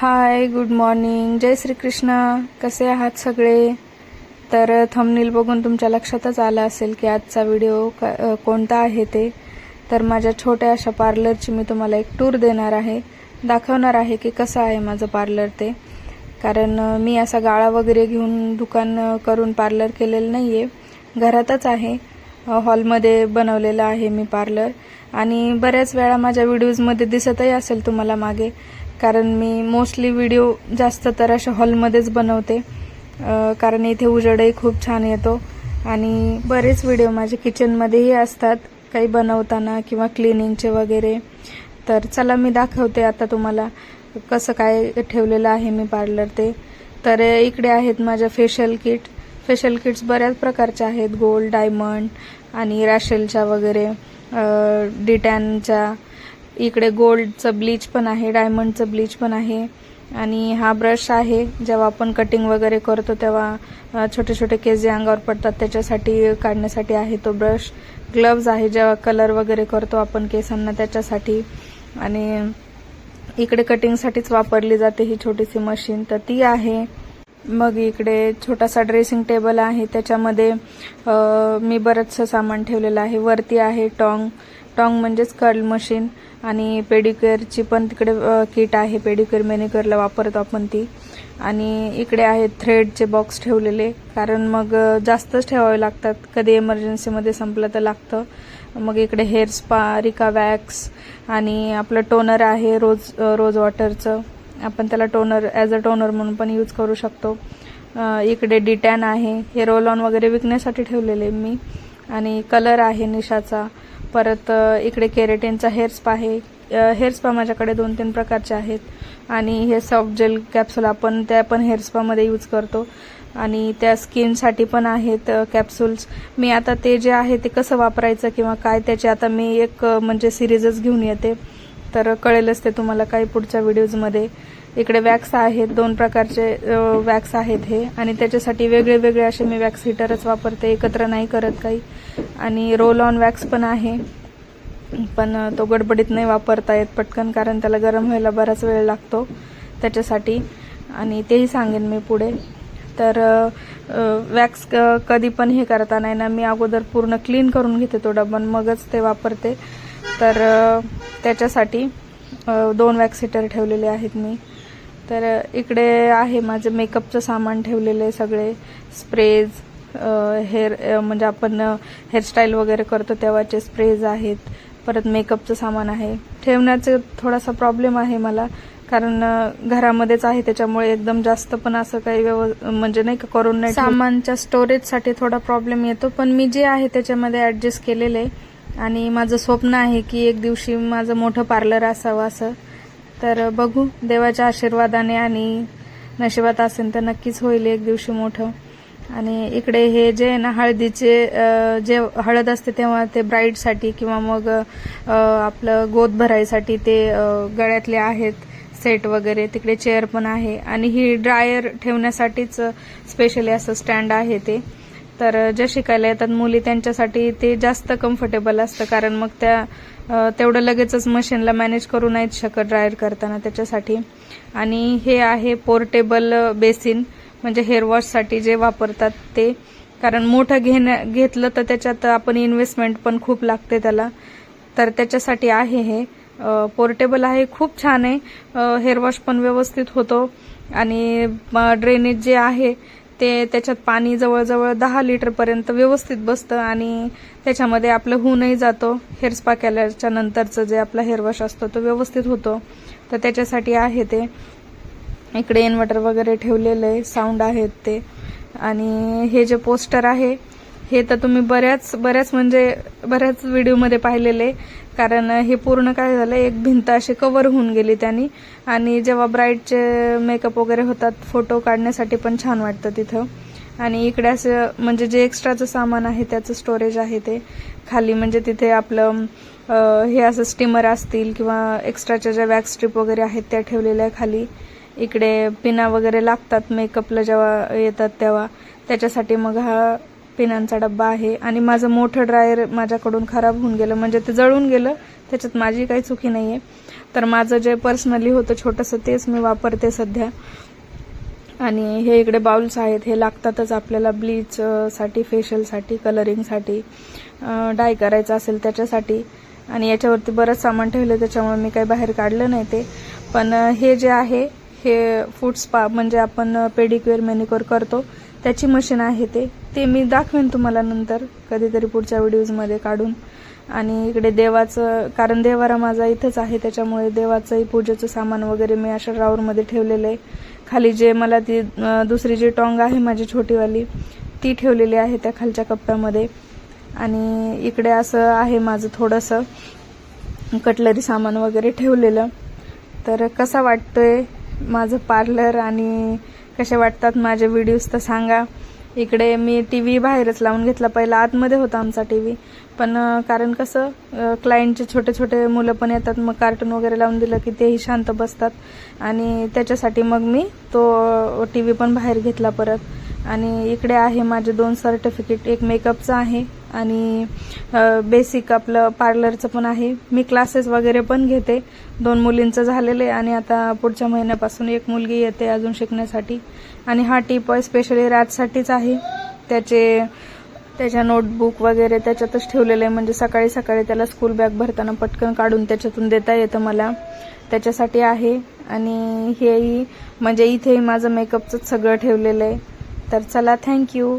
हाय good morning जय श्रीकृष्ण. कसे आहात सगळे? तर थंबनील बघून तुमच्या लक्षातच आलं असेल की आजचा व्हिडिओ कोणता आहे ते. तर माझ्या छोट्या अशा पार्लरची मी तुम्हाला एक टूर देणार आहे. दाखवणार आहे की कसं आहे माझं पार्लर ते. कारण मी असा गाळा वगैरे घेऊन दुकान करून पार्लर केलेलं नाही आहे घरातच आहे. हॉलमध्ये बनवलेलं आहे मी पार्लर आणि बऱ्याच वेळा माझ्या व्हिडिओजमध्ये दिसतही असेल तुम्हाला मागे. कारण मी मोस्टली व्हिडिओ जास्त तर अशा हॉलमध्येच बनवते. कारण इथे उजेडही खूप छान येतो. आणि बरेच व्हिडिओ माझे किचनमध्येही असतात. काही बनवताना किंवा क्लिनिंगचे वगैरे. तर चला मी दाखवते आता तुम्हाला कसं काय ठेवलेलं आहे मी पार्लर ते. तर इकडे आहेत माझ्या फेशियल किट फेशियल किट्स बऱ्याच प्रकारच्या आहेत. गोल्ड डायमंड आणि रॅशेलच्या वगैरे. डिटॅनच्या इकडे गोल्डचं ब्लीच पण आहे डायमंडचं ब्लीच पण आहे. आणि हा ब्रश आहे जेव्हा आपण कटिंग वगैरे करतो तेव्हा छोटे छोटे केस जे अंगावर पडतात त्याच्यासाठी काढण्यासाठी आहे तो ब्रश. ग्लव्ज आहे जेव्हा कलर वगैरे करतो आपण केसांना त्याच्यासाठी. आणि इकडे कटिंगसाठीच वापरली जाते ही छोटीशी मशीन तर ती आहे. मग इकडे छोटासा ड्रेसिंग टेबल आहे त्याच्यामध्ये मी बरंचसं सामान ठेवलेलं आहे. वरती आहे टॉंग. टॉंग म्हणजेच कर्ल मशीन आणि पेडिक्युअरची पण तिकडे किट आहे. पेडिक्युअर मेनिक्युअरला वापरतो आपण ती. आणि इकडे आहेत थ्रेडचे बॉक्स ठेवलेले. कारण मग जास्तच ठेवावे लागतात. कधी इमर्जन्सीमध्ये संपलं तर लागतं. मग इकडे हेअर स्पा रिका वॅक्स आणि आपलं टोनर आहे रोज रोज वॉटरचं. आपण त्याला टोनर ॲज अ टोनर म्हणून पण यूज करू शकतो. इकडे डिटॅन आहे. हे रोल ऑन वगैरे विकण्यासाठी ठेवलेले मी. आणि कलर आहे निशाचा. परत इकडे केरेटिनचा हेअर स्पा आहे. हेअर स्पा माझ्याकडे दोन तीन प्रकारचे आहेत. आणि हे सॉफ्ट जेल कॅप्सूल आपण त्या पण हेअर स्पामध्ये यूज करतो. आणि त्या स्किनसाठी पण आहेत कॅप्सूल्स. मी आता ते जे आहे ते कसं वापरायचं किंवा काय त्याचे आता मी एक म्हणजे सिरीजच घेऊन येते. तर कळेलच ते तुम्हाला काही पुढच्या व्हिडिओजमध्ये इकडे वॅक्स आहेत दोन प्रकारचे वॅक्स आहेत हे. आणि त्याच्यासाठी वेगळे वेगळे असे मी वॅक्स हिटरच वापरते एकत्र नाही करत काही. आणि रोल ऑन वॅक्स पण आहे. पण तो गडबडीत नाही वापरता येत पटकन कारण त्याला गरम व्हायला बराच वेळ लागतो त्याच्यासाठी. आणि तेही सांगेन मी पुढे. तर वॅक्स कधी पण हे करता नाही ना. मी अगोदर पूर्ण क्लीन करून घेते तो डबन मगच ते वापरते. तर त्याच्यासाठी दोन वॅक्स हिटर ठेवलेले आहेत मी. तर इकडे आहे माझं मेकअपचं सामान ठेवलेले सगळे. स्प्रेज हेअर म्हणजे आपण हेअरस्टाईल वगैरे करतो तेव्हाचे स्प्रेज आहेत परत मेकअपचं सामान आहे. ठेवण्याचं थोडासा प्रॉब्लेम आहे मला कारण घरामध्येच आहे त्याच्यामुळे एकदम जास्त पण असं काही व्यव म्हणजे नाही का करून नाही सामानच्या स्टोरेजसाठी थोडा प्रॉब्लेम येतो पण मी जे आहे त्याच्यामध्ये ॲडजस्ट केलेलं आहे. आणि माझं स्वप्न आहे की एक दिवशी माझं मोठं पार्लर असावं असं. तर बघू देवाच्या आशीर्वादाने आणि नशिबात असेल तर नक्कीच होईल एक दिवशी मोठं. आणि इकडे हे जे आहे ना हळदीचे जे हळद असते तेव्हा ते ब्राईडसाठी किंवा मग आपलं गोद भरायसाठी ते गळ्यातले आहेत सेट वगैरे तिकडे चेअर पण आहे. आणि ही ड्रायर ठेवण्यासाठीच स्पेशली असं स्टँड आहे ते. तर ज्या शिकायला येतात मुली त्यांच्यासाठी ते जास्त कम्फर्टेबल असतं. कारण मग त्या तेवढं लगेचच मशीनला मॅनेज करू नाहीत शकत ड्रायर करताना त्याच्यासाठी. आणि हे आहे पोर्टेबल बेसिन म्हणजे हेअर वॉशसाठी जे वापरतात ते. कारण मोठं घेण्या घेतलं तर त्याच्यात आपण इन्व्हेस्टमेंट पण खूप लागते त्याला. तर त्याच्यासाठी आहे हे. पोर्टेबल आहे खूप छान आहे. हेअरवॉश पण व्यवस्थित होतो. आणि ड्रेनेज जे आहे ते त्याच्यात पाणी जवळजवळ दहा लिटरपर्यंत व्यवस्थित बसतं आणि त्याच्यामध्ये आपलं होऊनही जातो. हेअर स्पा केल्याच्या नंतरचं जे आपला हेअर वॉश असतो तो व्यवस्थित होतो. तर त्याच्यासाठी आहे ते. इकडे इन्व्हर्टर वगैरे ठेवलेलं आहे साऊंड आहेत ते. आणि हे जे पोस्टर आहे हे तर तुम्ही बऱ्याच बऱ्याच म्हणजे बऱ्याच व्हिडिओमध्ये पाहिलेले कारण हे पूर्ण काय झालं एक भिंत अशी कवर होऊन गेली त्यांनी. आणि जेव्हा ब्राईटचे मेकअप वगैरे होतात फोटो काढण्यासाठी पण छान वाटतं तिथं. आणि इकडे असं म्हणजे जे एक्स्ट्राचं सामान आहे त्याचं स्टोरेज आहे ते. खाली म्हणजे तिथे आपलं हे असं स्टीमर असतील किंवा एक्स्ट्राच्या ज्या वॅक्स स्ट्रीप वगैरे आहेत त्या ठेवलेल्या खाली. इकडे पिना वगैरे लागतात मेकअपला जेव्हा येतात तेव्हा. त्याच्यासाठी मग हा पिनांचा डब्बा आहे. आणि माझं मोठं ड्रायर माझ्याकडून खराब होऊन गेलं. म्हणजे ते जळून गेलं. त्याच्यात माझी काही चुकी नाही आहे तर माझं जे पर्सनली होतं छोटंसं तेच मी वापरते सध्या. आणि हे इकडे बाउल्स आहेत. हे लागतातच आपल्याला ब्लीचसाठी फेशियलसाठी कलरिंगसाठी डाय करायचं असेल त्याच्यासाठी. आणि याच्यावरती बरंच सामान ठेवलं त्याच्यामुळे मी काही बाहेर काढलं नाही ते. पण हे जे आहे हे फूड स्पा म्हणजे आपण पेडिक्युअर मेनिक्युअर करतो. त्याची मशीन आहे ते. ते मी दाखवेन तुम्हाला नंतर कधीतरी पुढच्या व्हिडिओजमध्ये काढून. आणि इकडे देवाचं कारण देवारा माझा इथंच आहे त्याच्यामुळे देवाचंही पूजेचं सामान वगैरे मी अशा ड्रावरमध्ये ठेवलेलं आहे. खाली जे मला ती दुसरी जी टॉंग आहे माझी छोटीवाली ती ठेवलेली आहे त्या खालच्या कप्प्यामध्ये. आणि इकडे असं आहे माझं थोडंसं कटलरी सामान वगैरे ठेवलेलं. तर कसा वाटतोय? माझं पार्लर आणि कसे वाटतात माझे व्हिडिओज तर सांगा. इकडे मी टी व्ही बाहेरच लावून घेतला. पहिला आतमध्ये होता आमचा टी व्ही पण कारण कसं क्लायंटचे छोटे छोटे मुलं पण येतात. मग कार्टून वगैरे लावून दिलं की तेही शांत बसतात. आणि त्याच्यासाठी मग मी तो टी व्ही पण बाहेर घेतला परत. आणि इकडे आहे माझे दोन सर्टिफिकेट एक मेकअपचं आहे. आणि बेसिक आपलं पार्लरचं पण आहे. मी क्लासेस वगैरे पण घेते. दोन मुलींचं झालेलं आहे आणि आता पुढच्या महिन्यापासून एक मुलगी येते अजून शिकण्यासाठी. आणि हा टीप स्पेशली राजसाठीच आहे. त्याचे त्याच्या नोटबुक वगैरे त्याच्यातच ठेवलेलं आहे. म्हणजे सकाळी सकाळी त्याला स्कूल बॅग भरताना पटकन काढून त्याच्यातून देता येतं मला. त्याच्यासाठी आहे. आणि हेही म्हणजे इथेही माझं मेकअपचंच सगळं ठेवलेलं आहे. तर चला थँक्यू